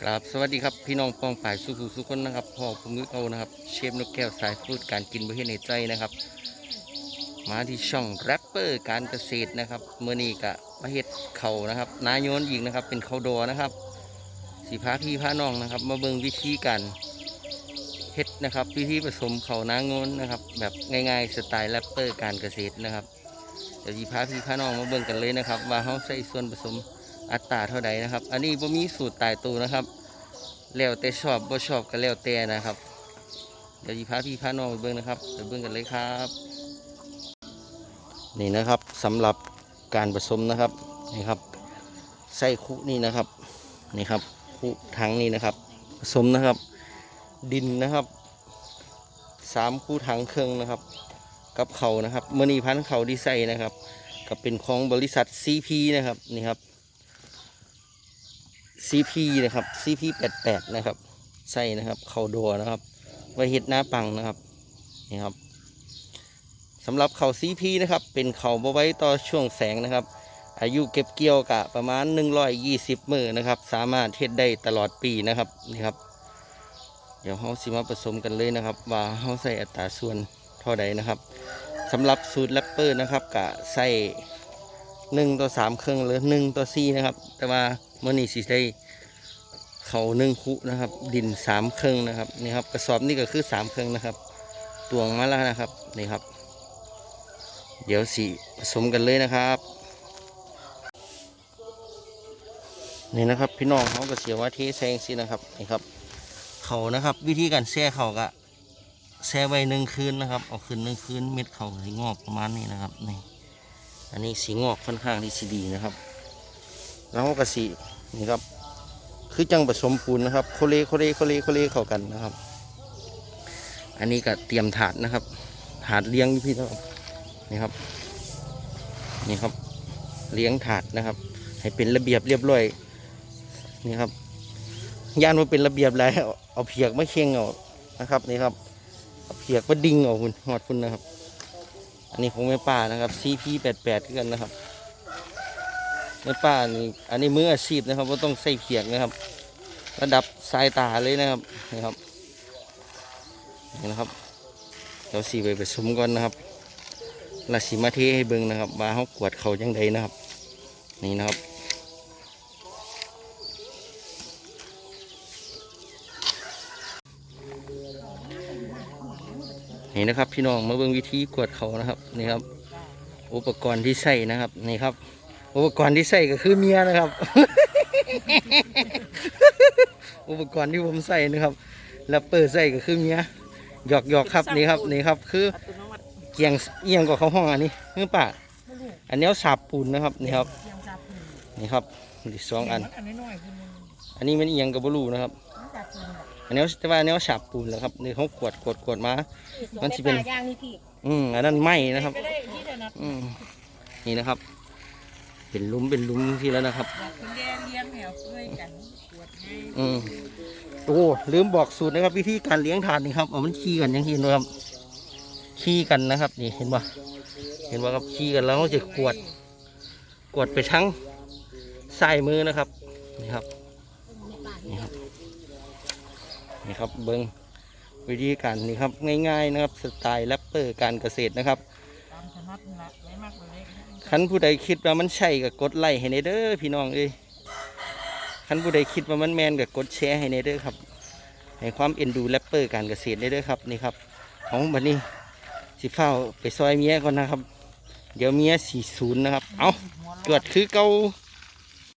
กราบสวัสดีครับพี่น้องปองป่ายสุขุสุขคนนะครับพ่อผมนึกเอานะครับ เชฟนกแก้วสายฟูดการกินประเทศในใจนะครับ มาที่ช่องแรปเปอร์การเกษตรนะครับเมื่อนี้กะมาเฮ็ดเขานะครับ นายโยนยิงนะครับ เป็นเขาดอนะครับ สีพาพี่พาน้องนะครับ มาเบิงวิธีการเฮ็ดนะครับ วิธีผสมเขานางโงนนะครับ แบบง่ายๆสไตล์แรปเปอร์การเกษตรนะครับเดี๋ยวสีพาพี่พาน้องมาเบิงกันเลยนะครับ ว่าเขาใส่ส่วนผสม อัตราเท่าใดนะครับ อันนี้บ่มีสูตรตายตัวนะครับ แล้วแต่ชอบบ่ชอบก็แล้วแต่นะครับ เดี๋ยวยีพาพี่พาน้องไปเบิ่งนะครับไปเบิ่งกันเลยครับ นี่นะครับสำหรับการผสมนะครับนี่ครับใส่คุนี่นะครับนี่ครับคุถังนี่นะครับ ผสมนะครับ ดินนะครับสามคู่ถังเครื่องนะครับ กับเขานะครับเมื่อนี้พันธุ์เขาดีไซน์นะครับก็เป็นของบริษัท CP นะครับนี่ครับ CP นะครับ CP 88นะครับใส่นะครับ เข่าดัวนะครับ ไว้เห็ดหน้าปังนะครับนี่ครับสำหรับเข่า CP นะครับ เป็นเข่าไว้ต่อช่วงแสงนะครับ อายุเก็บเกี่ยวกะประมาณ 120 มือนะครับ สามารถเฮ็ดได้ตลอดปีนะครับนี่ครับ เดี๋ยวเราสิมาผสมกันเลยนะครับ ว่าเราใส่อัตราส่วนเท่าใดนะครับสำหรับสูตรแรปเปอร์นะครับกะใส่ หนึ่งต่อสามเครื่องหรือหนึ่งต่อสี่นะครับ แต่ว่าเมื่อนี้สิได้เขาหนึ่งคุนะครับ ดินสามเครื่องนะครับนี่ครับกระสอบนี่ก็คือสามเครื่องนะครับตวงมาแล้วนะครับนี่ครับ เดี๋ยวสิผสมกันเลยนะครับนี่นะครับ พี่น้องเขาก็เสียว่าเทแซงสินะครับนี่ครับ เขานะครับ วิธีการแช่เขาก็แช่ไว้หนึ่งคืนนะครับ เอาคืนหนึ่งคืนเม็ดเขาสีงอกประมาณนี้นะครับนี่ อันนี้สีงอกค่อนข้างที่สีดีนะครับ แล้วก็สีนี่ครับ คือจังผสมปูนนะครับโคเลโคเลโคเลโคเลเข้ากันนะครับ อันนี้ก็เตรียมถาดนะครับ ถาดเลี้ยงพี่น้องนี่ครับ นี่ครับ เลี้ยงถาดนะครับ ให้เป็นระเบียบเรียบร้อย นี่ครับ ย่านว่าเป็นระเบียบแล้ว เอาเพียกมาเคียงเอานะครับ นี่ครับเอาเพียกมาดิ่งเอาคุณหอดคุณนะครับ อันนี้ของแม่ป้านะครับ CP 8 8 กันนะครับแม่ป้านี่อันนี้มืออาชีพนะครับว่าต้องใส่เพียงนะครับ ระดับสายตาเลยนะครับนี่ครับนี่นะครับเราสีไปผสมก่อนนะครับลาสีมาเทให้เบิ่งนะครับมาเขากวดเขาจังไดนะครับ นี่นะครับ นี่นะครับพี่น้องมาเบิ่งวิธีกวดเขานะครับนี่ครับ อุปกรณ์ที่ใส่นะครับนี่ครับ อุปกรณ์ที่ใส่ก็คือเมียนะครับ อุปกรณ์ที่ผมใส่นะครับแล้วเปิดใส่ก็คือเมียหยอกหยอกครับนี่ครับนี่ครับคือเกียงเอียงกว่าเขาห้องอันนี้คือป่ะอันนี้เอาสาบปูนนะครับนี่ครับนี่ครับอีกสองอัน อันนี้มันเอียงกับบลูนะครับ มันซาปูนแบบอันนี้แต่ว่าอันนี้เอาสาบปูนแล้วครับนี่เขากวดกวดกวดมา มันสิเป็นปลาย่างนี่พี่อืมอันนั้นไหมนะครับ ก็ได้ที่เดียวนะอืมนี่นะครับ เป็นหลุมเป็นหลุมที่แล้วนะครับอยากคุณแย่เลี้ยงแถวช่วยกันปวดให้อืมโอ้ลืมบอกสูตรนะครับ วิธีการเลี้ยงถาดนี่ครับเอามันขี้กันอยังเห็นนะครับขี้กันนะครับ นี่เห็นป่ะเห็นว่าครับขี้กันแล้วก็จะกวด กวดไปทั้งใส่มือนะครับนี่ครับนี่ครับ นี่ครับเบิ้งวิธีการนี่ครับง่ายๆนะครับสไตล์แรปเปอร์การเกษตรนะครับตามถนัดนี่ละไม่มากเลยคันผู้ใดคิดว่ามันใช่ก็กดไลค์ให้ในเด้อพี่น้องเอ้ยคันผู้ใดคิดว่ามันแมนก็กดแชร์ให้ในเด้อครับให้ความเอ็นดูแรปเปอร์การเกษตรในเด้อครับนี่ครับของบัดนี้สิเฝ้าไปซอยเมียก่อนนะครับ เดี๋ยวเมียสี่ศูนย์นะครับ เอาหัวเกิดคือเก่าเ